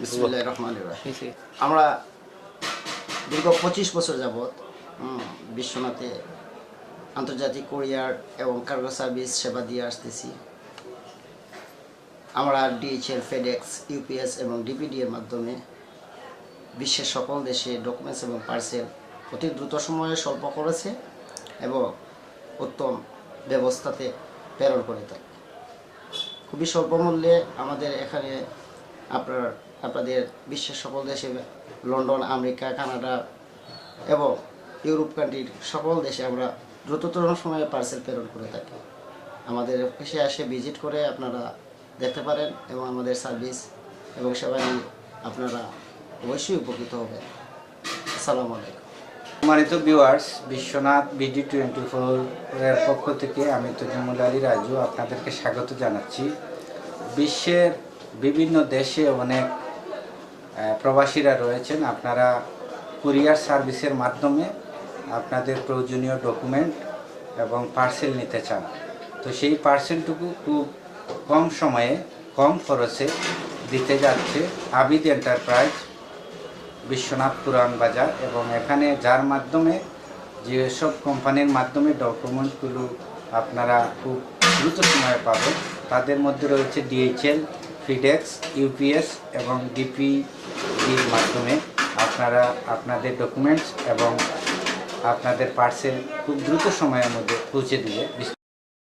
বিসমুল্লাহ রহমান আমরা দীর্ঘ পঁচিশ বছর যাবৎ বিশ্বনাথে আন্তর্জাতিক কোরিয়ার এবং কার্গো সার্ভিস সেবা দিয়ে আসতেছি। আমরা ডিএইচএল ফেডেক্স ইউপিএস এবং ডিপিডি এর মাধ্যমে বিশ্বের সকল দেশে ডকুমেন্টস এবং পার্সেল অতি দ্রুত সময়ে স্বল্প করেছে এবং উত্তম ব্যবস্থাতে প্রেরণ করে থাকি। খুবই স্বল্প মূল্যে আমাদের এখানে আপনার, আপনাদের বিশ্বের সকল দেশে, লন্ডন, আমেরিকা, কানাডা এবং ইউরোপ কান্ট্রির সকল দেশে আমরা দ্রুততর সময়ে পার্সেল প্রেরণ করে থাকি। আমাদের অফিসে এসে ভিজিট করে আপনারা দেখতে পারেন এবং আমাদের সার্ভিস এবং সেবা নিয়ে আপনারা অবশ্যই উপকৃত হবেন। আসসালামু আলাইকুম। সম্মানিত viewers Biswanath BD twenty four এর পক্ষ থেকে আমি তজমুল আলী রাজু আপনাদেরকে স্বাগত জানাচ্ছি। বিশ্বের বিভিন্ন দেশে অনেক প্রবাসীরা রয়েছেন। আপনারা কুরিয়ার সার্ভিসের মাধ্যমে আপনাদের প্রয়োজনীয় ডকুমেন্ট এবং পার্সেল নিতে চান। তো সেই পার্সেলটুকু খুব কম সময়ে, কম খরচে দিতে যাচ্ছে আবিদ এন্টারপ্রাইজ, বিশ্বনাথ পুরাণ বাজার এবং এখানে যার মাধ্যমে যেসব কোম্পানির মাধ্যমে ডকুমেন্টগুলো আপনারা খুব দ্রুত সময়ে পাবেন, তাদের মধ্যে রয়েছে ডিএইচএল ফিডেক্স ইউপিএস এবং ডিপিডির মাধ্যমে আপনারা আপনাদের ডকুমেন্টস এবং আপনাদের পার্সেল খুব দ্রুত সময়ের মধ্যে পৌঁছে দিবে